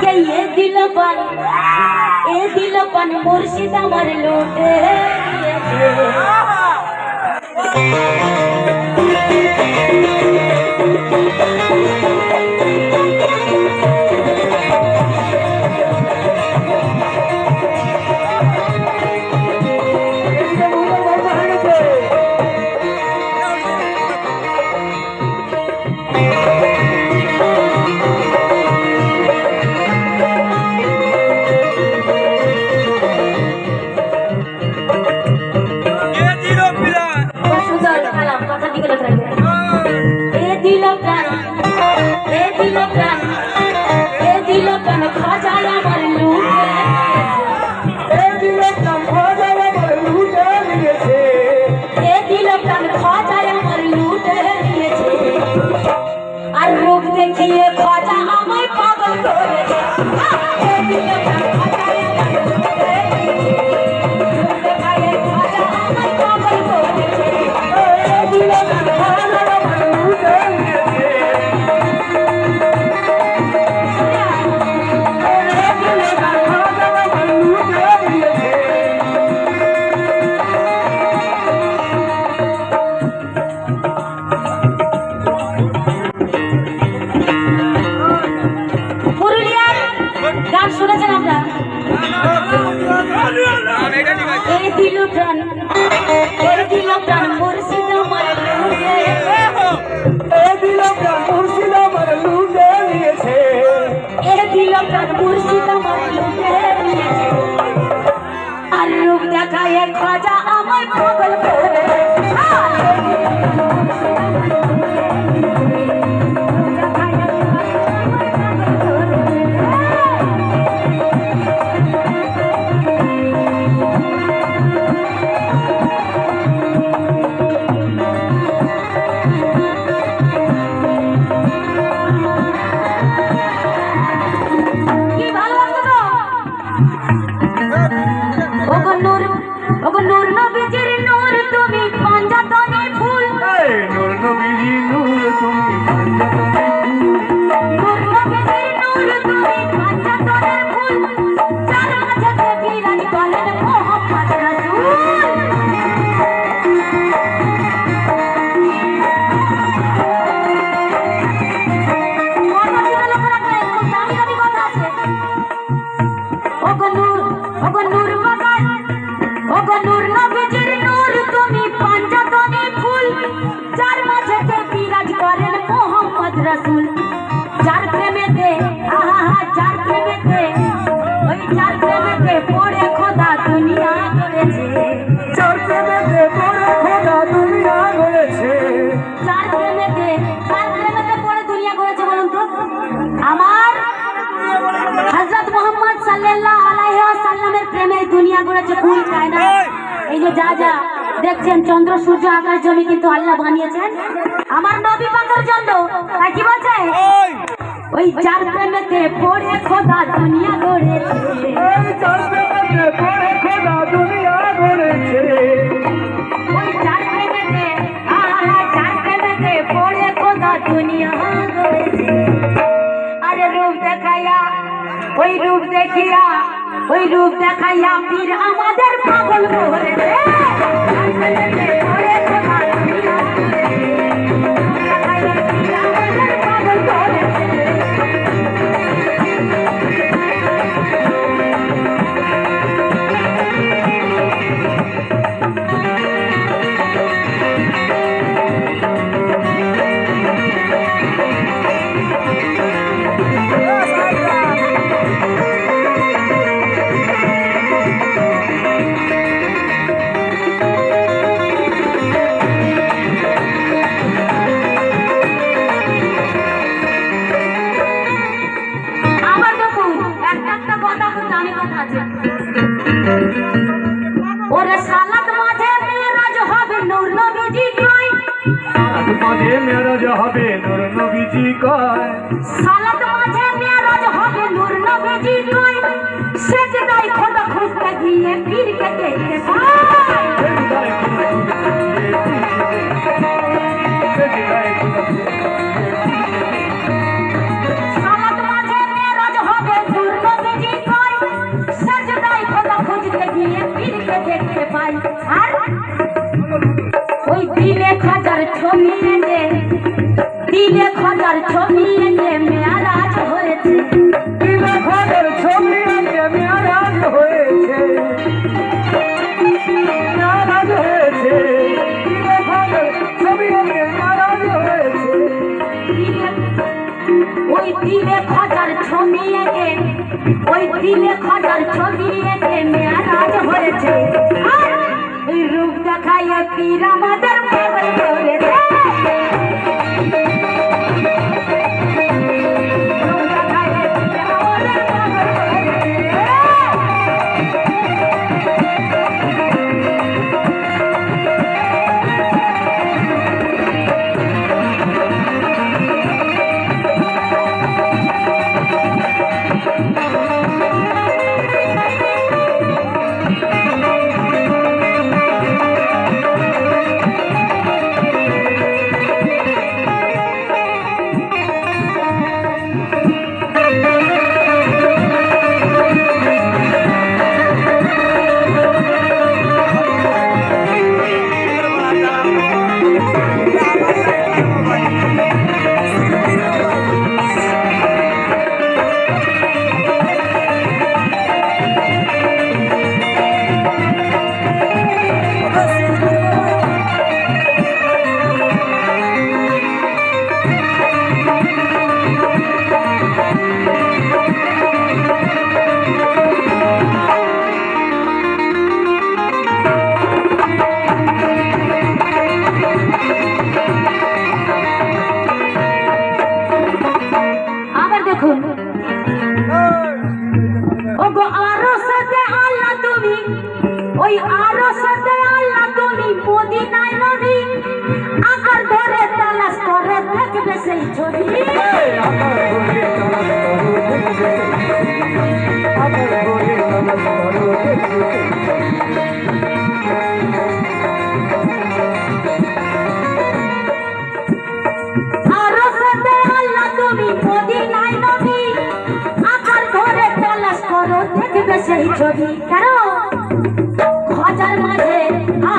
কে এ পান এ দিল পান মুর্শিদ আমার লুটে। এ রাসূল। যার প্রেমেতে, আহা হা, যার প্রেমেতে, ওই যার প্রেমেতে পড়ে খোদা দুনিয়া করেছে চার প্রেমেতে পড়ে খোদা দুনিয়া গড়েছে। যার প্রেমেতে যার প্রেমেতে পড়ে দুনিয়া করেছে বলুন তো? আমার হযরত মোহাম্মদ সাল্লাল্লাহু আলাইহি ওয়াসাল্লামের প্রেমে দুনিয়া গড়েছে কুল কায়নাত এই যে যা যা। দেখছেন চন্দ্র সূর্য আকাশ জমি কিন্তু আল্লাহ বানিয়েছেন। আমার নবী পাকের জন্য। তাই কি বলছে? ওই। যার প্রেমেতে পড়ে খোদা দুনিয়া গড়েছে। এই চার প্রেমেতে পড়ে খোদা দুনিয়া গড়েছে। ওই যার প্রেমেতে আহা যার প্রেমেতে পড়ে খোদা দুনিয়া গড়েছে। আরে রূপ দেখাইয়া ওই রূপ দেখিয়া ওই রূপ দেখাইয়া পীর আমাদের পাগল করেছে যার প্রেমেতে মেরাজ হবে নূর নবীজি কয়। সালাত মাঝে মেরাজ হবে নূর নবীজি কয়। সেজদায় খোদা খুঁজতে গিয়ে পীরকে দেখতে পায়। देखते पाई और দিলে খোদার ছবি এঁকে মেয়ারাজ হয়েছে। দিলে খোদার ছবি এঁকে মেয়ারাজ হয়েছে। মেয়ারাজ হয়েছে। দিলে খোদার ছবি এঁকে মেয়ারাজ হয়েছে। ওই দিলে খোদার রূপ দেখায় পীর আমাদের পাগল করেছে। নাই নদী আগর ধরে তালাশ করে থাকবে সেই ছড়ি দেখবে সেই ছবি। কারণ খজার মাঝে আ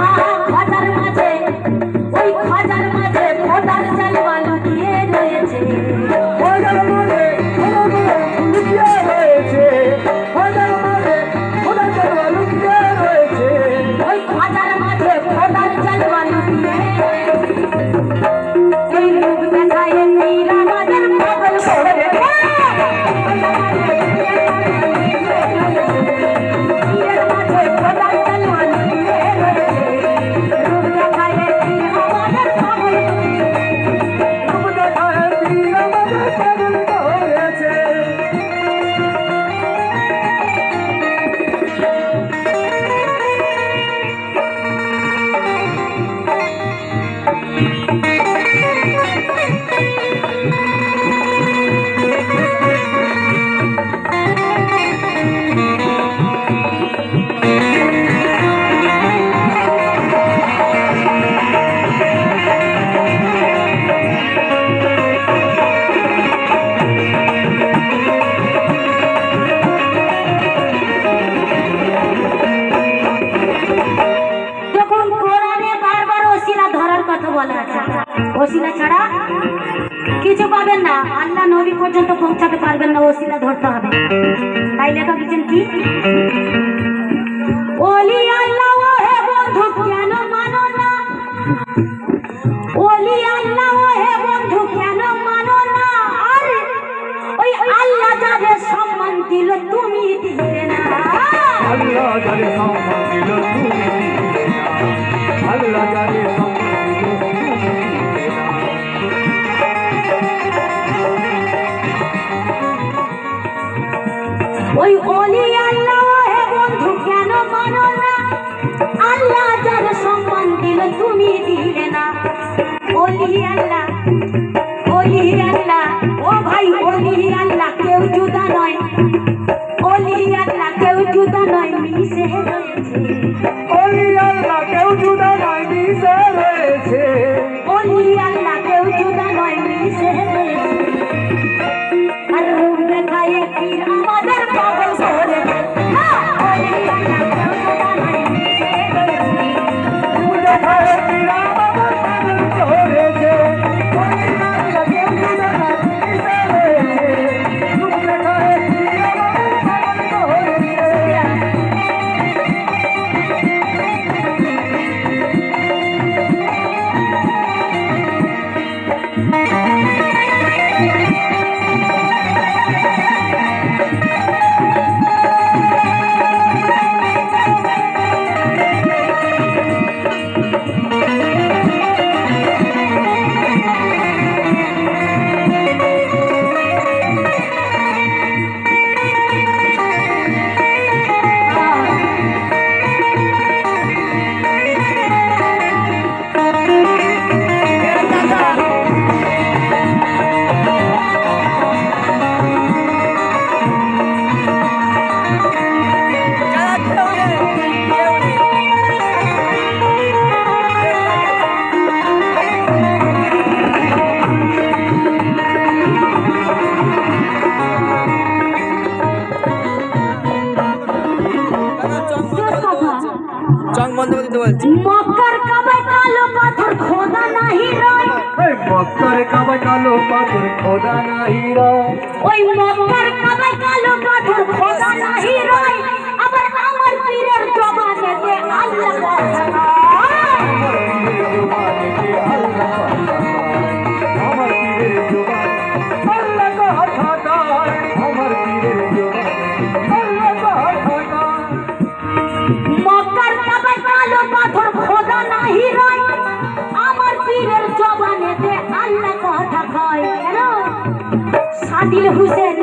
ওসিলা ছাড়া কিছু পাবেন না। আল্লাহ নবী পর্যন্ত পৌঁছাতে পারবেন না, ওসিলা ধরতে হবে। তাই লেখা বলছেন কি? ওলি আল্লাহ নাই মিশে রয়েছে ওই আল্লাহ কেউ জুদা নাই। চং বন্ধ করে দিতে বলছি। মক্কার কাবায় কালো পাথর খোদা নাহি রয়। ওই মক্কার কাবায় কালো পাথর খোদা নাহি রয়। ওই মক্কার কাবায় কালো পাথর খোদা নাহি রয়। আবার আমার পীরের জবানেতে আল্লাহ আদিল হুসেন।